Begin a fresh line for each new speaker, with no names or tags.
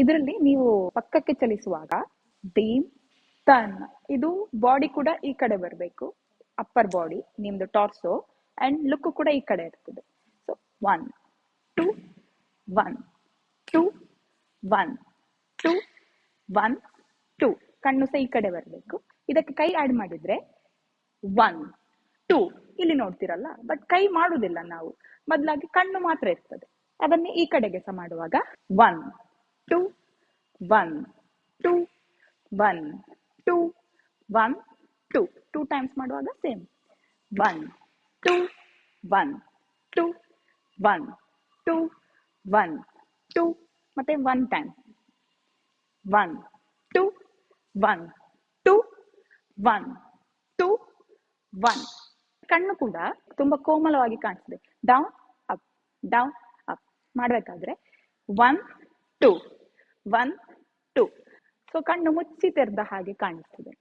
ಇದರಲ್ಲಿ ನೀವು ಪಕ್ಕಕ್ಕೆ ಚಲಿಸುವಾಗ ಡೀಮ್ ತನ್, ಇದು ಬಾಡಿ ಕೂಡ ಈ ಕಡೆ ಬರಬೇಕು. ಅಪ್ಪರ್ ಬಾಡಿ ನಿಮ್ದು ಟಾರ್ಸೋ ಅಂಡ್ ಲುಕ್ ಕೂಡ ಈ ಕಡೆ ಇರ್ತದೆ. So one two one two one two one two ಕಣ್ಣು ಸಹ ಈ ಕಡೆ ಬರಬೇಕು. ಇದಕ್ಕೆ ಕೈ ಆಡ್ ಮಾಡಿದ್ರೆ ಒನ್ ಟೂ ಇಲ್ಲಿ ನೋಡ್ತಿರಲ್ಲ ಬಟ್ ಕೈ ಮಾಡುವುದಿಲ್ಲ ನಾವು. ಬದಲಾಗಿ ಕಣ್ಣು ಮಾತ್ರ ಇರ್ತದೆ. ಅದನ್ನೇ ಈ ಕಡೆಗೆ ಸಹ ಮಾಡುವಾಗ one two one two one two one two two times ಮಾಡುವಾಗ same one two one two one two one two ಮತ್ತೆ one time one two one two one two one ಕಣ್ಣು ಕೂಡ ತುಂಬಾ ಕೋಮಲವಾಗಿ ಕಾಣಿಸ್ತದೆ. ಡೌನ್ ಅಪ್ ಡೌನ್ ಅಪ್ ಮಾಡಬೇಕಾದ್ರೆ one two one two so ಕಣ್ಣು ಮುಚ್ಚಿ ತೆರೆದ ಹಾಗೆ ಕಾಣಿಸ್ತದೆ.